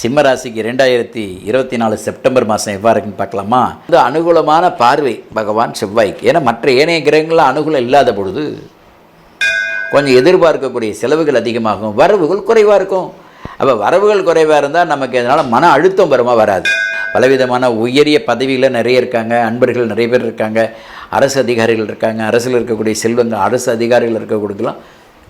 சிம்ம ராசிக்கு ரெண்டாயிரத்தி இருபத்தி நாலு செப்டம்பர் மாதம் எவ்வாறு இருக்குன்னு பார்க்கலாமா? இது அனுகூலமான பார்வை பகவான் செவ்வாய்க்கு. ஏன்னா மற்ற ஏனைய கிரகங்கள்லாம் அனுகூலம் இல்லாத பொழுது கொஞ்சம் எதிர்பார்க்கக்கூடிய செலவுகள் அதிகமாகும் வரவுகள் குறைவாக இருக்கும். அப்போ வரவுகள் குறைவாக இருந்தால் நமக்கு இதனால் மன அழுத்தம் வருமா வராது. பலவிதமான உயரிய பதவியில் நிறைய இருக்காங்க அன்பர்கள் நிறைய பேர் இருக்காங்க அரசு அதிகாரிகள் இருக்காங்க அரசில் இருக்கக்கூடிய செல்வங்கள் அரசு அதிகாரிகள் இருக்கக்கூடியலாம்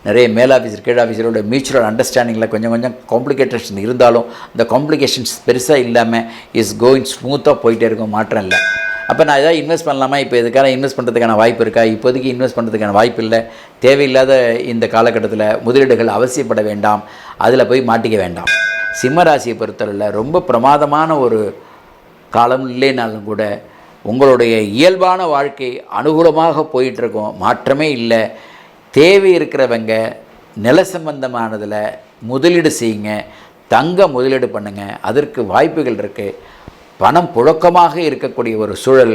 நிறைய மேல் ஆஃபீஸர் கீழ் ஆஃபீஸரோட மியூச்சுவல் அண்டர்ஸ்டாண்டிங்கில் கொஞ்சம் கொஞ்சம் காம்ப்ளிகேஷன்ஸ் இருந்தாலும் இந்த காம்ப்ளிகேஷன்ஸ் பெருசாக இல்லாமல் இஸ் கோயிங் ஸ்மூத்தாக போயிட்டே இருக்கும் மாற்றம் இல்லை. அப்போ நான் எதாவது இன்வெஸ்ட் பண்ணலாமா? இப்போ இதுக்கான இன்வெஸ்ட் பண்ணுறதுக்கான வாய்ப்பு இருக்கா? இப்போதைக்கு இன்வெஸ்ட் பண்ணுறதுக்கான வாய்ப்பு இல்லை. தேவையில்லாத இந்த காலகட்டத்தில் முதலீடுகள் அவசியப்பட வேண்டாம். அதில் போய் மாட்டிக்க வேண்டாம். சிம்ம ராசியை பொறுத்தவரையில் ரொம்ப பிரமாதமான ஒரு காலம் இல்லைனாலும் கூட உங்களுடைய இயல்பான வாழ்க்கை அனுகூலமாக போயிட்டுருக்கோம் மாற்றமே இல்லை. தேவை இருக்கிறவங்க நில சம்பந்தமானதில் முதலீடு செய்யுங்க தங்க முதலீடு பண்ணுங்கள் அதற்கு வாய்ப்புகள் இருக்குது பணம் புழக்கமாக இருக்கக்கூடிய ஒரு சூழல்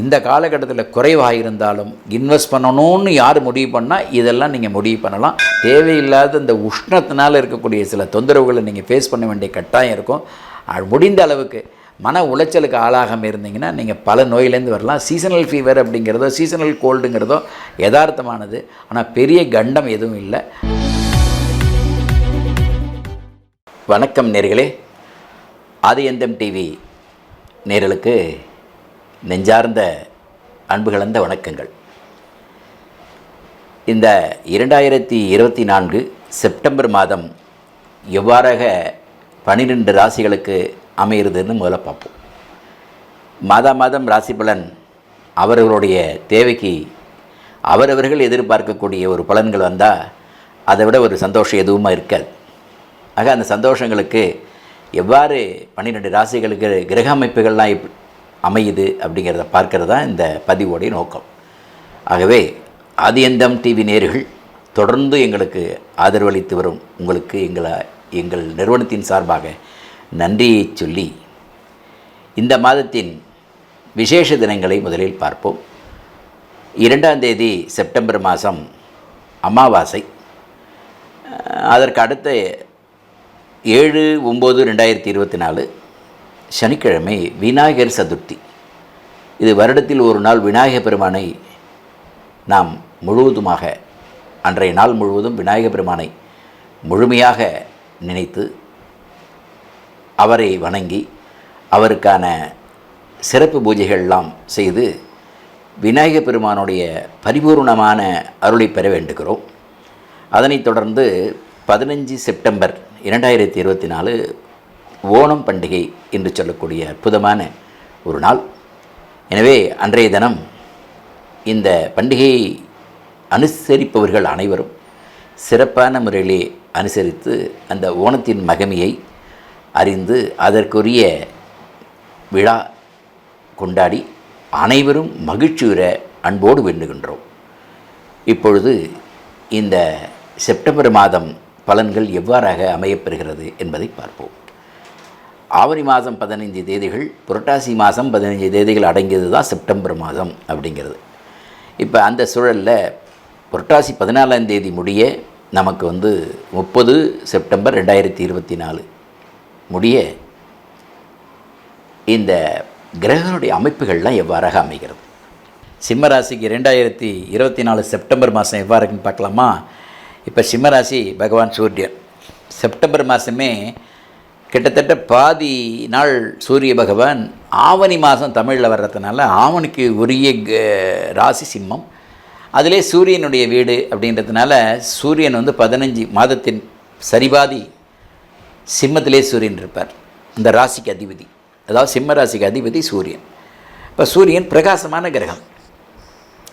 இந்த காலகட்டத்தில் குறைவாக இருந்தாலும் இன்வெஸ்ட் பண்ணணும்னு யார் முடிவு பண்ணால் இதெல்லாம் நீங்கள் முடிவு பண்ணலாம். தேவையில்லாத இந்த உஷ்ணத்தினால் இருக்கக்கூடிய சில தொந்தரவுகளை நீங்கள் ஃபேஸ் பண்ண வேண்டிய கட்டாயம் இருக்கும். முடிந்த அளவுக்கு மன உளைச்சலுக்கு ஆளாகாமல் இருந்தீங்கன்னா நீங்கள் பல நோயிலேருந்து வரலாம். சீசனல் ஃபீவர் அப்படிங்கிறதோ சீசனல் கோல்டுங்கிறதோ யதார்த்தமானது. ஆனால் பெரிய கண்டம் எதுவும் இல்லை. வணக்கம் நேர்களே. ஆதியந்தம் டிவி நேர்களுக்கு நெஞ்சார்ந்த அன்பு கலந்த வணக்கங்கள். இந்த இரண்டாயிரத்தி இருபத்தி நான்கு செப்டம்பர் மாதம் எவ்வாறாக பன்னிரெண்டு ராசிகளுக்கு அமையிறதுன்னு முதல்ல பார்ப்போம். மாதா மாதம் ராசி பலன் அவர்களுடைய தேவைக்கு அவரவர்கள் எதிர்பார்க்கக்கூடிய ஒரு பலன்கள் வந்தால் அதை விட ஒரு சந்தோஷம் எதுவுமா இருக்காது. ஆக அந்த சந்தோஷங்களுக்கு எவ்வாறு பன்னிரெண்டு ராசிகளுக்கு கிரக அமைப்புகள்லாம் அமையுது அப்படிங்கிறத பார்க்கறது தான் இந்த பதிவோடைய நோக்கம். ஆகவே ஆதியந்தம் டிவி நேர்கள் தொடர்ந்து எங்களுக்கு ஆதரவளித்து வரும். உங்களுக்கு எங்களை எங்கள் நிறுவனத்தின் சார்பாக நன்றியை சொல்லி இந்த மாதத்தின் விசேஷ தினங்களை முதலில் பார்ப்போம். இரண்டாம் தேதி செப்டம்பர் மாதம் அமாவாசை. அதற்கு அடுத்த ஏழு ஒம்பது ரெண்டாயிரத்தி இருபத்தி நாலு சனிக்கிழமை விநாயகர் சதுர்த்தி. இது வருடத்தில் ஒரு நாள் விநாயகர் பெருமானை நாம் முழுவதுமாக அன்றைய நாள் முழுவதும் விநாயகர் பெருமானை முழுமையாக நினைத்து அவரை வணங்கி அவருக்கான சிறப்பு பூஜைகள்லாம் செய்து விநாயகர் பெருமானுடைய பரிபூர்ணமான அருளை பெற வேண்டுகிறோம். அதனைத் தொடர்ந்து பதினஞ்சு செப்டம்பர் இரண்டாயிரத்தி இருபத்தி நாலு ஓணம் பண்டிகை என்று சொல்லக்கூடிய அற்புதமான ஒரு நாள். எனவே அன்றைய தினம் இந்த பண்டிகையை அனுசரிப்பவர்கள் அனைவரும் சிறப்பான முறையிலே அனுசரித்து அந்த ஓணத்தின் மகிமையை அறிந்து அதற்குரிய விழா கொண்டாடி அனைவரும் மகிழ்ச்சியுற அன்போடு வேண்டுகின்றோம். இப்பொழுது இந்த செப்டம்பர் மாதம் பலன்கள் எவ்வாறாக அமையப்பெறுகிறது என்பதை பார்ப்போம். ஆவணி மாதம் பதினைஞ்சு தேதிகள் புரட்டாசி மாதம் பதினைஞ்சு தேதிகள் அடங்கியது தான் செப்டம்பர் மாதம் அப்படிங்கிறது. இப்போ அந்த சூழலில் புரட்டாசி பதினாலாம் தேதி முடிய நமக்கு வந்து முப்பது செப்டம்பர் ரெண்டாயிரத்தி இருபத்தி நாலு. முடிய இந்த கிரகங்களுடைய அமைப்புகள்லாம் எவ்வாறாக அமைகிறது? சிம்மராசிக்கு ரெண்டாயிரத்தி இருபத்தி நாலு செப்டம்பர் மாதம் எவ்வாறு இருக்குன்னு பார்க்கலாமா? இப்போ சிம்மராசி பகவான் சூரியன். செப்டம்பர் மாதமே கிட்டத்தட்ட பாதி நாள் சூரிய பகவான் ஆவணி மாதம் தமிழில் வர்றதுனால ஆவணிக்கு உரிய க- ராசி சிம்மம். அதிலே சூரியனுடைய வீடு அப்படின்றதுனால சூரியன் வந்து பதினஞ்சு மாதத்தின் சரிபாதி சிம்மத்திலே சூரியன் இருப்பார். இந்த ராசிக்கு அதிபதி. அதாவது சிம்ம ராசிக்கு அதிபதி சூரியன். இப்போ சூரியன் பிரகாசமான கிரகம்.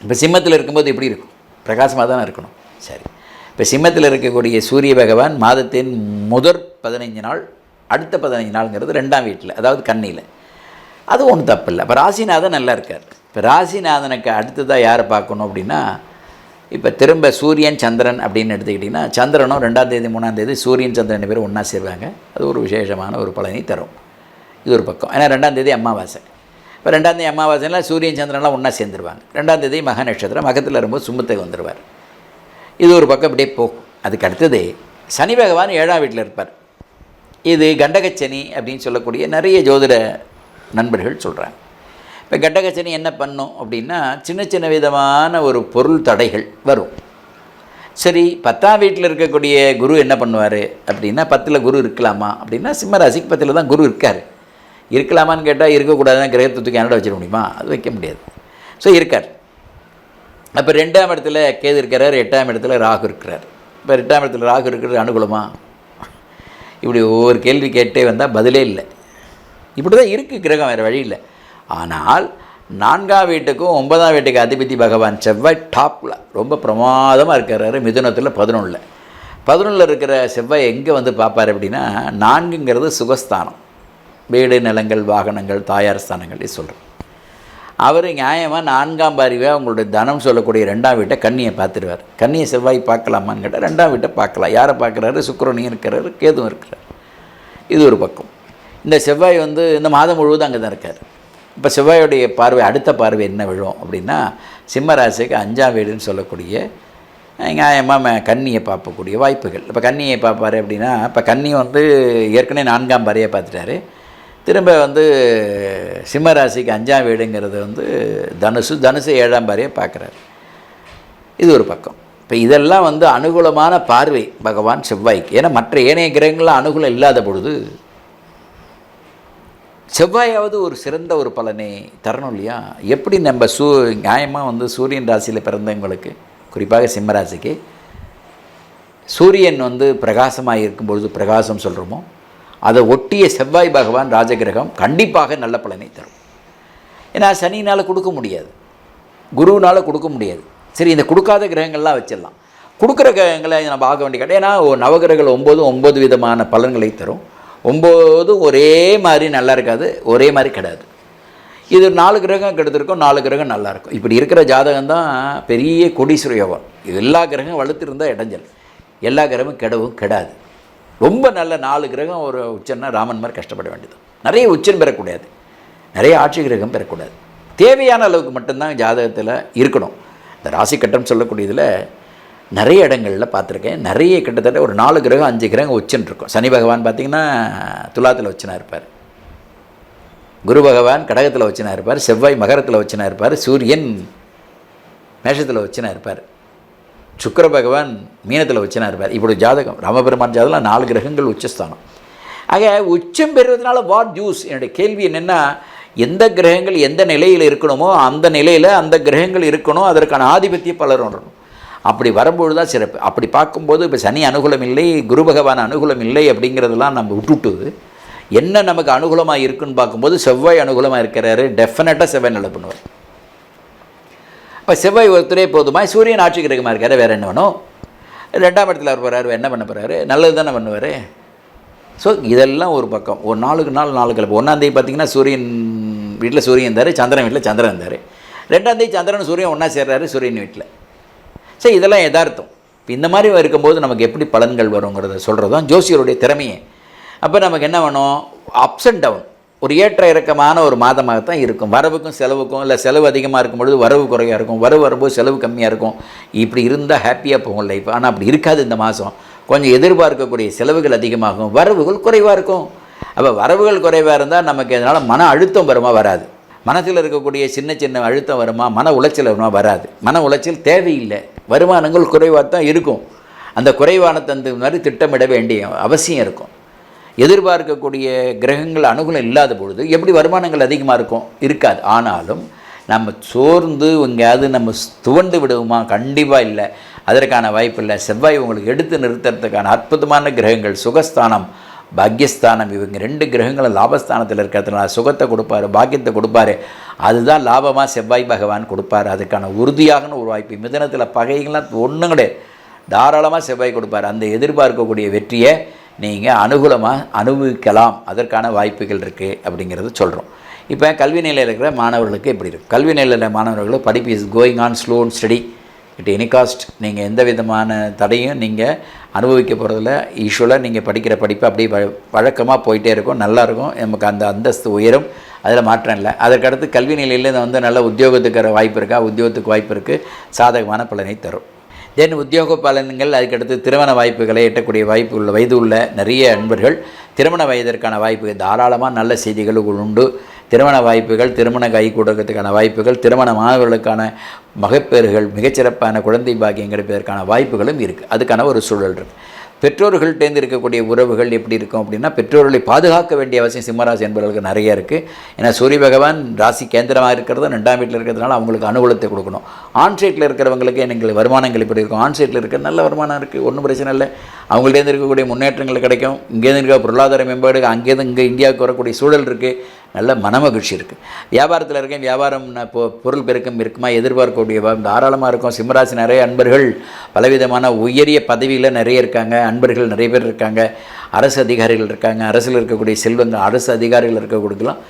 இப்போ சிம்மத்தில் இருக்கும்போது எப்படி இருக்கும்? பிரகாசமாக தானே இருக்கணும். சரி. இப்போ சிம்மத்தில் இருக்கக்கூடிய சூரிய பகவான் மாதத்தின் முதற் பதினைஞ்சு நாள் அடுத்த பதினைஞ்சு நாளுங்கிறது ரெண்டாம் வீட்டில் அதாவது கண்ணியில் அது ஒன்றும் தப்பு இல்லை இப்போ ராசிநாதன் நல்லா இருக்கார். இப்போ ராசிநாதனுக்கு அடுத்ததாக யாரை பார்க்கணும் அப்படின்னா இப்போ திரும்ப சூரியன் சந்திரன் அப்படின்னு எடுத்துக்கிட்டிங்கன்னா சந்திரனும் ரெண்டாம் தேதி மூணாம் தேதி சூரியன் சந்திரன் பேர் பேரும் ஒன்றா சேருவாங்க அது ஒரு விசேஷமான ஒரு பலனை தரும். இது ஒரு பக்கம். ஏன்னா ரெண்டாம் தேதி அமாவாசை. இப்போ ரெண்டாம் தேதி அமாவாசையில் சூரியன் சந்திரன்லாம் ஒன்றா சேர்ந்துருவாங்க. ரெண்டாம் தேதி மக நட்சத்திரம் மகத்தில் வரும்போது சுமத்துக்கு வந்துடுவார் இது ஒரு பக்கம் இப்படியே போகும். அதுக்கு அடுத்தது சனி பகவான் ஏழாம் வீட்டில் இருப்பார். இது கண்டகச்சனி அப்படின்னு சொல்லக்கூடிய நிறைய ஜோதிட நண்பர்கள் சொல்கிறாங்க இப்போ கண்டகச்சனி என்ன பண்ணும் அப்படின்னா சின்ன சின்ன விதமான ஒரு பொருள் தடைகள் வரும். சரி பத்தாம் வீட்டில் இருக்கக்கூடிய குரு என்ன பண்ணுவார் அப்படின்னா பத்தில் குரு இருக்கலாமா அப்படின்னா சிம்மராசிக்கு பத்தில் தான் குரு இருக்கார். இருக்கலாமான்னு கேட்டால் இருக்கக்கூடாதுன்னா கிரகத்தை தூக்கி என்னோட வச்சிட முடியுமா? அது வைக்க முடியாது. ஸோ இருக்கார். அப்போ ரெண்டாம் இடத்துல கேது இருக்கிறார் எட்டாம் இடத்துல ராகு இருக்கிறார். இப்போ ரெண்டாம் இடத்துல ராகு இருக்கிறது அனுகூலமா? இப்படி ஒவ்வொரு கேள்வி கேட்டே வந்தால் பதிலே இல்லை. இப்படி தான் இருக்குது கிரகம் வேறு வழி இல்லை. ஆனால் நான்காம் வீட்டுக்கும் ஒன்பதாம் வீட்டுக்கு அதிபதி பகவான் செவ்வாய் டாப்பில் ரொம்ப பிரமாதமாக இருக்கிறாரு மிதுனத்தில் பதினொன்றில் பதினொன்றில் இருக்கிற செவ்வாய் எங்கே வந்து பார்ப்பார் அப்படின்னா நான்குங்கிறது சுகஸ்தானம். வீடு நிலங்கள் வாகனங்கள் தாயார் ஸ்தானங்கள் சொல்கிறோம் அவர் நியாயமாக நான்காம் பாரிவாக உங்களுடைய தனம் சொல்லக்கூடிய ரெண்டாம் வீட்டை கண்ணியை பார்த்துருவார். கண்ணியை செவ்வாய் பார்க்கலாமான்னு கேட்டால் ரெண்டாம் வீட்டை பார்க்கலாம். யாரை பார்க்குறாரு? சுக்கரனையும் இருக்கிறாரு கேதும் இருக்கிறார். இது ஒரு பக்கம். இந்த செவ்வாய் வந்து இந்த மாதம் முழுவதும் அங்கே தான் இருக்கார். இப்போ செவ்வாயுடைய பார்வை அடுத்த பார்வை என்ன விழும் அப்படின்னா சிம்மராசிக்கு அஞ்சாம் வீடுன்னு சொல்லக்கூடிய நியாயமாக கன்னியை பார்க்கக்கூடிய வாய்ப்புகள். இப்போ கன்னியை பார்ப்பாரு அப்படின்னா இப்போ கன்னி வந்து ஏற்கனவே நான்காம் பாரியை பார்த்துட்டாரு. திரும்ப வந்து சிம்மராசிக்கு அஞ்சாம் வீடுங்கிறது வந்து தனுசு தனுசு ஏழாம் பாரியை பார்க்குறாரு. இது ஒரு பக்கம். இப்போ இதெல்லாம் வந்து அனுகூலமான பார்வை பகவான் செவ்வாய்க்கு. ஏன்னா மற்ற ஏனைய கிரகங்கள்லாம் அனுகூலம் இல்லாத பொழுது செவ்வாயாவது ஒரு சிறந்த ஒரு பலனை தரணும் இல்லையா? எப்படி நம்ம சூ நியாயமாக வந்து சூரியன் ராசியில் பிறந்தவங்களுக்கு குறிப்பாக சிம்மராசிக்கு சூரியன் வந்து பிரகாசமாக இருக்கும்பொழுது பிரகாசம் சொல்கிறோமோ அதை ஒட்டிய செவ்வாய் பகவான் ராஜகிரகம் கண்டிப்பாக நல்ல பலனை தரும். ஏன்னா சனினால் கொடுக்க முடியாது. குருவினால் கொடுக்க முடியாது. சரி இந்த கொடுக்காத கிரகங்கள்லாம் வச்சிடலாம். கொடுக்குற கிரகங்களை நம்ம ஆக வேண்டிய கிடையாது ஏன்னா நவகிரகங்கள் ஒம்பது ஒம்பது விதமான பலன்களை தரும். ஒம்போதும் ஒரே மாதிரி நல்லா இருக்காது ஒரே மாதிரி கிடையாது இது நாலு கிரகம் கெடுத்திருக்கும் நாலு கிரகம் நல்லாயிருக்கும் இப்படி இருக்கிற ஜாதகம் தான் பெரிய கொடீஸ்வர யோகம். இது எல்லா கிரகம் வளர்த்துருந்தா இடைஞ்சல். எல்லா கிரகமும் கெடவும் கெடாது. ரொம்ப நல்ல நாலு கிரகம் ஒரு உச்சன்னா ராமன் மாதிரி கஷ்டப்பட வேண்டியது. நிறைய உச்சம் பெறக்கூடாது. நிறைய ஆட்சி கிரகம் பெறக்கூடாது. தேவையான அளவுக்கு மட்டும்தான் ஜாதகத்தில் இருக்கணும். இந்த ராசி கட்டம் சொல்லக்கூடியதில் நிறைய இடங்களில் பார்த்துருக்கேன். நிறைய கிட்டத்தட்ட ஒரு நாலு கிரகம் அஞ்சு கிரகம் உச்சன் இருக்கும் சனி பகவான் பார்த்திங்கன்னா துலாத்தில் வச்சுனா இருப்பார். குரு பகவான் கடகத்தில் வச்சுனா இருப்பார். செவ்வாய் மகரத்தில் வச்சுனா இருப்பார். சூரியன் மேஷத்தில் வச்சுனா இருப்பார். சுக்கர பகவான் மீனத்தில் வச்சுனா இருப்பார். இப்படி ஜாதகம். ராமபெருமான் ஜாதகம் நாலு கிரகங்கள் உச்சஸ்தானம். ஆக உச்சம் பெறுவதனால வாட் ஜூஸ் என்னுடைய கேள்வி என்னென்னா எந்த கிரகங்கள் எந்த நிலையில் இருக்கணுமோ அந்த நிலையில் அந்த கிரகங்கள் இருக்கணும். அதற்கான ஆதிபத்திய பலர் உணரணும் அப்படி வரும்பொழுது தான் சிறப்பு. அப்படி பார்க்கும்போது இப்போ சனி அனுகூலம் இல்லை குரு பகவான் அனுகூலம் இல்லை அப்படிங்கிறதெல்லாம் நம்ம விட்டுட்டு என்ன நமக்கு அனுகூலமாக இருக்குன்னு பார்க்கும்போது செவ்வாய் அனுகூலமாக இருக்கிறாரு. டெஃபினட்டாக செவ்வாய் நல்ல பண்ணுவார். இப்போ செவ்வாய் ஒருத்தரே போதுமா சூரியன் ஆட்சி கிரகமாக இருக்காரு. வேறு என்ன வேணும்? ரெண்டாம் இடத்துல அவர் போகிறாரு என்ன பண்ண போகிறாரு நல்லது தானே பண்ணுவார். ஸோ இதெல்லாம் ஒரு பக்கம். ஒரு நாளுக்கு நாள் நாலு கிழமை ஒன்றாந்தேதி பார்த்தீங்கன்னா சூரியன் வீட்டில் சூரியன் இருந்தார் சந்திரன் வீட்டில் சந்திரன் இருந்தார். ரெண்டாந்தேதி சந்திரன் சூரியன் ஒன்றா சேர்றாரு சூரியன் வீட்டில். சரி இதெல்லாம் எதார்த்தம் இப்போ இந்த மாதிரி இருக்கும்போது நமக்கு எப்படி பலன்கள் வருங்கிறத சொல்கிறதும் ஜோசியருடைய திறமையே. அப்போ நமக்கு என்ன வேணும்? அப்ஸ் அண்ட் டவுன் ஒரு ஏற்ற இறக்கமான ஒரு மாதமாகத்தான் இருக்கும். வரவுக்கும் செலவுக்கும் இல்லை செலவு அதிகமாக இருக்கும் பொழுது வரவு குறையாக இருக்கும். வரவு வரும்போது செலவு கம்மியாக இருக்கும். இப்படி இருந்தால் ஹாப்பியாக போகும் லைஃப் ஆனால் அப்படி இருக்காது இந்த மாதம். கொஞ்சம் எதிர்பார்க்கக்கூடிய செலவுகள் அதிகமாகும். வரவுகள் குறைவாக இருக்கும். அப்போ வரவுகள் குறைவாக இருந்தால் நமக்கு இதனால் மன அழுத்தம் வருமா வராது. மனசில் இருக்கக்கூடிய சின்ன சின்ன அழுத்தம் வருமா? மன உளைச்சல் வருமா? வராது. மன உளைச்சல் தேவையில்லை. வருமானங்கள் குறைவாக தான் இருக்கும். அந்த குறைவான தந்து மாதிரி திட்டமிட வேண்டிய அவசியம் இருக்கும். எதிர்பார்க்கக்கூடிய கிரகங்கள் அனுகூலம் இல்லாத பொழுது எப்படி வருமானங்கள் அதிகமாக இருக்கும்? இருக்காது. ஆனாலும் நம்ம சோர்ந்து எங்கேயாவது நம்ம துவண்டு விடுவோமா? கண்டிப்பாக இல்லை. அதற்கான வாய்ப்பு இல்லை. செவ்வாய் உங்களுக்கு எடுத்து நிறுத்துறதுக்கான அற்புதமான கிரகங்கள் சுகஸ்தானம் பாக்யஸ்தானம் இவங்க ரெண்டு கிரகங்களும் லாபஸ்தானத்தில் இருக்கிறதுனால சுகத்தை கொடுப்பாரு பாக்கியத்தை கொடுப்பாரு. அதுதான் லாபமாக செவ்வாய் பகவான் கொடுப்பாரு. அதுக்கான உறுதியாகனு ஒரு வாய்ப்பு. மிதனத்தில் பகைகள்லாம் ஒன்றும் கிடையாது. தாராளமாக செவ்வாய் கொடுப்பார். அந்த எதிர்பார்க்கக்கூடிய வெற்றியை நீங்கள் அனுகூலமாக அனுபவிக்கலாம். அதற்கான வாய்ப்புகள் இருக்குது அப்படிங்கிறத சொல்கிறோம் இப்போ கல்வி நிலையில் இருக்கிற மாணவர்களுக்கு எப்படி இருக்குது கல்வி நிலையில் மாணவர்களுக்கு படிப்பு is going on slow and study it any cost நீங்கள் எந்த விதமான தடையும் நீங்கள் அனுபவிக்க போகிறதில்ல யூஸ்வலாக நீங்கள் படிக்கிற படிப்பு அப்படியே வழக்கமாக போயிட்டே இருக்கும். நல்லாயிருக்கும் நமக்கு அந்த அந்தஸ்து உயரும். அதில் மாற்றம் இல்லை. அதற்கடுத்து கல்வி நிலையில் வந்து நல்ல உத்தியோகத்துக்கு வாய்ப்பு இருக்கா? உத்தியோகத்துக்கு வாய்ப்பு இருக்குது சாதகமான பலனை தரும். தென் உத்தியோக பலன்கள் அதுக்கடுத்து திருமண வாய்ப்புகளை எட்டக்கூடிய வாய்ப்பு உள்ள வயது உள்ள நிறைய அன்பர்கள் திருமண வயதிற்கான வாய்ப்பு. தாராளமாக நல்ல செய்திகள் உண்டு. திருமண வாய்ப்புகள் திருமண கை கொடுக்கறதுக்கான வாய்ப்புகள் திருமணமானவர்களுக்கான மகப்பேறுகள் மிகச்சிறப்பான குழந்தை பாக்கியம் கிடைப்பதற்கான வாய்ப்புகளும் இருக்குது அதுக்கான ஒரு சூழல் இருக்குது பெற்றோர்கள்ட்டேருந்து இருக்கக்கூடிய உறவுகள் எப்படி இருக்கும் அப்படின்னா பெற்றோர்களை பாதுகாக்க வேண்டிய அவசியம் சிம்மராசி என்பவர்களுக்கு நிறைய இருக்குது ஏன்னா சூரிய பகவான் ராசி கேந்திரமாக இருக்கிறது ரெண்டாம் வீட்டில் இருக்கிறதுனால அவங்களுக்கு அனுகூலத்தை கொடுக்கணும். ஆன்சைட்டில் இருக்கிறவங்களுக்கு எங்களுக்கு வருமானங்கள் இப்படி இருக்கும்? ஆன் இருக்க நல்ல வருமானம் இருக்குது ஒன்றும் பிரச்சனை இல்லை. அவங்கள்டேருந்து இருக்கக்கூடிய முன்னேற்றங்கள் கிடைக்கும். இங்கேருந்து இருக்க பொருளாதார மேம்பாடு அங்கேருந்து இங்கே இந்தியாவுக்கு வரக்கூடிய சூழல் இருக்குது நல்ல மனமகிழ்ச்சி இருக்குது வியாபாரத்தில் இருக்கேன் வியாபாரம் இப்போ பொருள் பெருக்கம் இருக்குமா எதிர்பார்க்கக்கூடிய தாராளமாக இருக்கும். சிம்மராசி நிறைய அன்பர்கள் பலவிதமான உயரிய பதவியில் நிறைய இருக்காங்க அன்பர்கள் நிறைய பேர் இருக்காங்க. அரசு அதிகாரிகள் இருக்காங்க அரசில் இருக்கக்கூடிய செல்வங்கள் அரசு அதிகாரிகள் இருக்கக்கூடியலாம்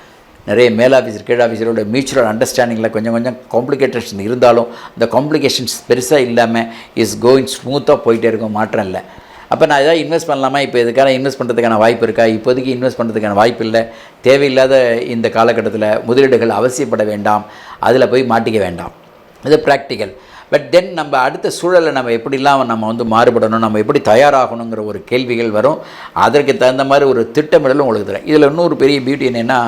நிறைய மேல் ஆஃபீஸர் கீழ் ஆஃபீஸரோட மியூச்சுவல் அண்டர்ஸ்டாண்டிங்கில் கொஞ்சம் கொஞ்சம் காம்ப்ளிகேட்டேஷன் இருந்தாலும் இந்த காம்ப்ளிகேஷன்ஸ் பெருசாக இல்லாமல் இஸ் கோயிங் ஸ்மூத்தாக போயிட்டே இருக்கும் மாற்றம் இல்லை. அப்போ நான் எதாவது இன்வெஸ்ட் பண்ணலாமா? இப்போ இதுக்கான இன்வெஸ்ட் பண்ணுறதுக்கான வாய்ப்பு இருக்கா? இப்போதைக்கு இன்வெஸ்ட் பண்ணுறதுக்கான வாய்ப்பு இல்லை. தேவையில்லாத இந்த காலகட்டத்தில் முதலீடுகள் அவசியப்பட வேண்டாம். அதில் போய் மாட்டிக்க வேண்டாம். இது ப்ராக்டிக்கல் பட் தென் நம்ம அடுத்த சூழலை நம்ம எப்படிலாம் நம்ம வந்து மாறுபடணும் நம்ம எப்படி தயாராகணுங்கிற ஒரு கேள்விகள் வரும். அதற்கு தகுந்த மாதிரி ஒரு திட்டமிடல் உங்களுக்கு தரேன். இதில் இன்னொரு பெரிய பியூட்டி என்னென்னா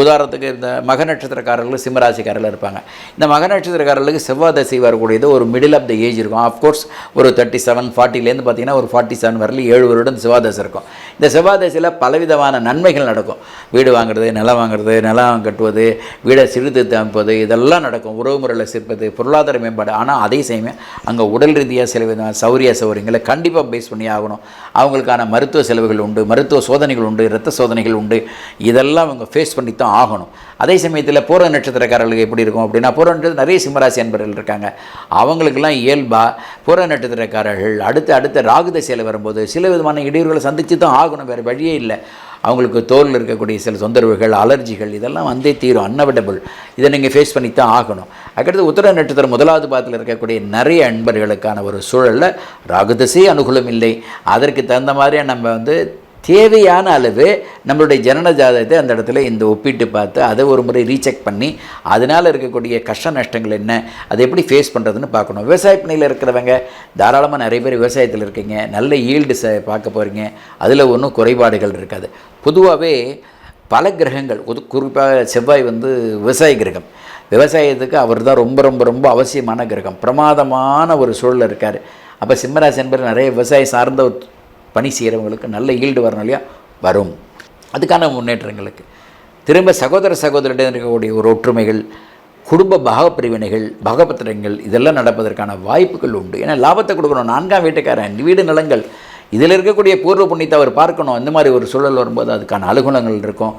உதாரணத்துக்கு இந்த மக நட்சத்திரக்காரர்கள் சிம்மராசிக்காரர்கள் இருப்பாங்க. இந்த மக நட்சத்திரக்காரர்களுக்கு செவ்வாய் தசை வரக்கூடியது ஒரு மிடில் ஆஃப் த ஏஜ் இருக்கும். ஆஃப்கோர்ஸ் ஒரு தேர்ட்டி செவன் ஃபார்ட்டிலேருந்து பார்த்தீங்கன்னா ஒரு ஃபார்ட்டி செவன் வரலையும் ஏழு வருடம் செவ்வாய் தசை இருக்கும். இந்த செவ்வாய் தசையில் பலவிதமான நன்மைகள் நடக்கும். வீடு வாங்குறது நிலம் வாங்குறது நிலம் கட்டுவது வீடை சிறுத்து அமைப்பது இதெல்லாம் நடக்கும். உறவு முறையில் சேர்ப்பது பொருளாதார மேம்பாடு. ஆனால் அதே சமயம் அங்கே உடல் ரீதியாக சில விதமான சௌரிய சௌரியங்களை கண்டிப்பாக பேஸ் பண்ணி ஆகணும். அவங்களுக்கான மருத்துவ செலவுகள் உண்டு மருத்துவ சோதனைகள் உண்டு இரத்த சோதனைகள் உண்டு. இதெல்லாம் அவங்க ஃபேஸ் பண்ணி தான் ஆகணும். அதே சமயத்தில் பூர நட்சத்திரக்காரர்களுக்கு எப்படி இருக்கும் அப்படின்னா பூர நட்சத்திரம் நிறைய சிம்மராசி அன்பர்கள் இருக்காங்க. அவங்களுக்கெல்லாம் இயல்பாக பூர நட்சத்திரக்காரர்கள் அடுத்து அடுத்த ராகுதசையில் வரும்போது சில விதமான இடையூறுகளை சந்தித்து தான் ஆகணும். வேறு வழியே இல்லை. அவங்களுக்கு தோலில் இருக்கக்கூடிய சில தொந்தரவுகள் அலர்ஜிகள் இதெல்லாம் வந்தே தீரும் அன்னவிடபிள் இதை நீங்கள் ஃபேஸ் பண்ணி தான் ஆகணும். அதுக்கடுத்து உத்தர நட்சத்திரம் முதலாவது பாதத்தில் இருக்கக்கூடிய நிறைய அன்பர்களுக்கான ஒரு சூழலில் ராகுதசே அனுகூலம் இல்லை. அதற்கு தகுந்த மாதிரியா நம்ம வந்து தேவையான அளவு நம்மளுடைய ஜனன ஜாதகத்தை அந்த இடத்துல இந்த ஒப்பிட்டு பார்த்து அதை ஒரு முறை ரீசெக் பண்ணி அதனால் இருக்கக்கூடிய கஷ்ட நஷ்டங்கள் என்ன அதை எப்படி ஃபேஸ் பண்ணுறதுன்னு பார்க்கணும். விவசாய பணியில் இருக்கிறவங்க தாராளமாக நிறைய பேர் விவசாயத்தில் இருக்கீங்க நல்ல ஈல்டு ச பார்க்க போகிறீங்க அதில் ஒன்றும் குறைபாடுகள் இருக்காது. பொதுவாகவே பல கிரகங்கள் ஒரு குறிப்பாக செவ்வாய் வந்து விவசாய கிரகம். விவசாயத்துக்கு அவர் தான் ரொம்ப ரொம்ப ரொம்ப அவசியமான கிரகம். பிரமாதமான ஒரு சூழலில் இருக்கார். அப்போ சிம்மராசி என்பது நிறைய விவசாயம் சார்ந்த ஒரு பணி செய்கிறவங்களுக்கு நல்ல ஈல்டு வரணும் இல்லையா வரும். அதுக்கான முன்னேற்றங்களுக்கு. திரும்ப சகோதர சகோதரிடம் இருக்கக்கூடிய ஒரு ஒற்றுமைகள் குடும்ப பாகப்பிரிவினைகள் பாகபத்திரங்கள் இதெல்லாம் நடப்பதற்கான வாய்ப்புகள் உண்டு. ஏன்னா லாபத்தை கொடுக்கணும். நான்காம் வீட்டுக்காரன் வீடு நிலங்கள். இதில் இருக்கக்கூடிய பூர்வ புண்ணியத்தை அவர் பார்க்கணும். இந்த மாதிரி ஒரு சூழல் வரும்போது அதுக்கான அலுகுணங்கள் இருக்கும்.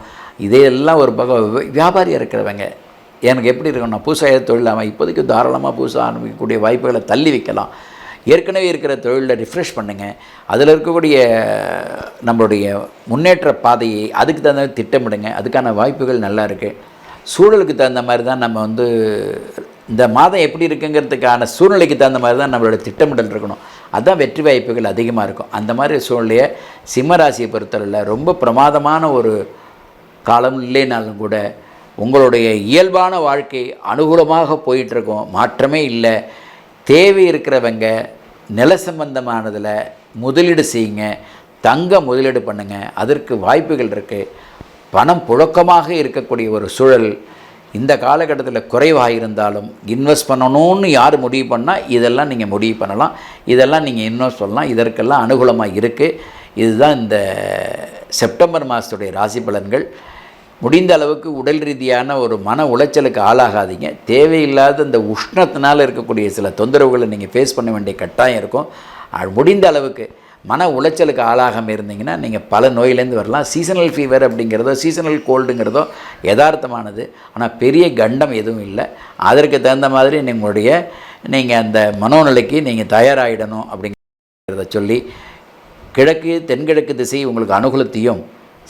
இதையெல்லாம் ஒரு பக வியாபாரியாக இருக்கிறவங்க. எனக்கு எப்படி இருக்கணும் பூசாய தொழில் அவன் இப்போதைக்கு தாராளமாக பூசா ஆரம்பிக்கக்கூடிய வாய்ப்புகளை தள்ளி வைக்கலாம். ஏற்கனவே இருக்கிற தொழிலில் ரிஃப்ரெஷ் பண்ணுங்கள் அதில் இருக்கக்கூடிய நம்மளுடைய முன்னேற்ற பாதையை அதுக்கு தகுந்த மாதிரி திட்டமிடுங்க. அதுக்கான வாய்ப்புகள் நல்லா இருக்குது சூழலுக்கு தகுந்த மாதிரி தான் நம்ம வந்து இந்த மாதம் எப்படி இருக்குங்கிறதுக்கான சூழ்நிலைக்கு தகுந்த மாதிரி தான் நம்மளோட திட்டமிடல் இருக்கணும். அதுதான் வெற்றி வாய்ப்புகள் அதிகமாக இருக்கும். அந்த மாதிரி சூழ்நிலையை சிம்மராசியை பொறுத்தவரையில் ரொம்ப பிரமாதமான ஒரு காலம் இல்லைனாலும் கூட உங்களுடைய இயல்பான வாழ்க்கை அனுகூலமாக போயிட்டுருக்கும் மாற்றமே இல்லை. தேவை இருக்கிறவங்க நில சம்பந்தமானதில் முதலீடு செய்யுங்க. தங்க முதலீடு பண்ணுங்கள் அதற்கு வாய்ப்புகள் இருக்குது பணம் புழக்கமாக இருக்கக்கூடிய ஒரு சூழல் இந்த காலகட்டத்தில் குறைவாக இருந்தாலும் இன்வெஸ்ட் பண்ணணும்னு யார் முடிவு பண்ணால் இதெல்லாம் நீங்கள் முடிவு பண்ணலாம். இதெல்லாம் நீங்கள் இன்வெஸ்ட் பண்ணலாம் இதற்கெல்லாம் அனுகூலமாக இருக்குது இதுதான் இந்த செப்டம்பர் மாதத்துடைய ராசி பலன்கள். முடிந்த அளவுக்கு உடல் ரீதியான ஒரு மன உளைச்சலுக்கு ஆளாகாதீங்க. தேவையில்லாத இந்த உஷ்ணத்தினால் இருக்கக்கூடிய சில தொந்தரவுகளை நீங்கள் ஃபேஸ் பண்ண வேண்டிய கட்டாயம் இருக்கும். முடிந்த அளவுக்கு மன உளைச்சலுக்கு ஆளாகாமல் இருந்தீங்கன்னா நீங்கள் பல நோயிலேருந்து வரலாம். சீசனல் ஃபீவர் அப்படிங்கிறதோ சீசனல் கோல்டுங்கிறதோ யதார்த்தமானது. ஆனால் பெரிய கண்டம் எதுவும் இல்லை. அதற்கு தகுந்த மாதிரி உங்களுடைய நீங்கள் அந்த மனோநிலைக்கு நீங்கள் தயாராகிடணும் அப்படிங்கிறத சொல்லி கிழக்கு தென்கிழக்கு திசை உங்களுக்கு அனுகூலத்தையும்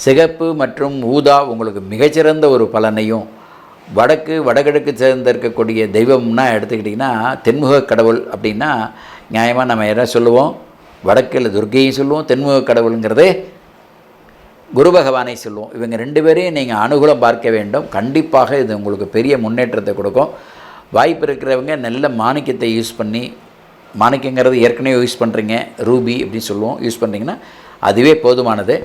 சிகப்பு மற்றும் ஊதா உங்களுக்கு மிகச்சிறந்த ஒரு பலனையும் வடக்கு வடகிழக்கு சேர்ந்து இருக்கக்கூடிய தெய்வம்னா எடுத்துக்கிட்டிங்கன்னா தென்முக கடவுள் அப்படின்னா நியாயமாக நம்ம என்ன சொல்லுவோம்? வடக்கில் துர்க்கையும் சொல்லுவோம் தென்முக கடவுளுங்கிறது குரு பகவானை சொல்லுவோம். இவங்க ரெண்டு பேரையும் நீங்கள் அனுகூலம் பார்க்க வேண்டும். கண்டிப்பாக இது உங்களுக்கு பெரிய முன்னேற்றத்தை கொடுக்கும். வாய்ப்பு இருக்கிறவங்க நல்ல மாணிக்கத்தை யூஸ் பண்ணி மாணிக்கங்கிறது ஏற்கனவே யூஸ் பண்ணுறீங்க ரூபி அப்படின்னு சொல்லுவோம். யூஸ் பண்ணுறீங்கன்னா அதுவே போதுமானது.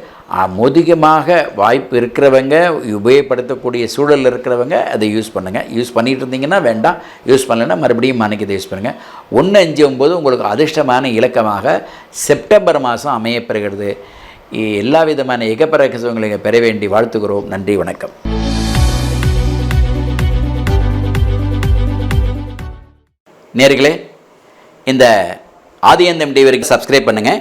அதிகமாக வாய்ப்பு இருக்கிறவங்க உபயோகப்படுத்தக்கூடிய சூழலில் இருக்கிறவங்க அதை யூஸ் பண்ணுங்கள் யூஸ் பண்ணிகிட்டு இருந்தீங்கன்னா வேண்டாம். யூஸ் பண்ணலைன்னா மறுபடியும் மனைக்கு யூஸ் பண்ணுங்கள் ஒன்று அஞ்சு ஒம்பது உங்களுக்கு அதிர்ஷ்டமான இலக்கமாக செப்டம்பர் மாதம் அமையப்பெறுகிறது எல்லா விதமான இகப்பரகசவங்களை பெற வேண்டி வாழ்த்துகிறோம். நன்றி வணக்கம். நேர்களே இந்த ஆதியந்தம் டிவிக்கு சப்ஸ்கிரைப் பண்ணுங்கள்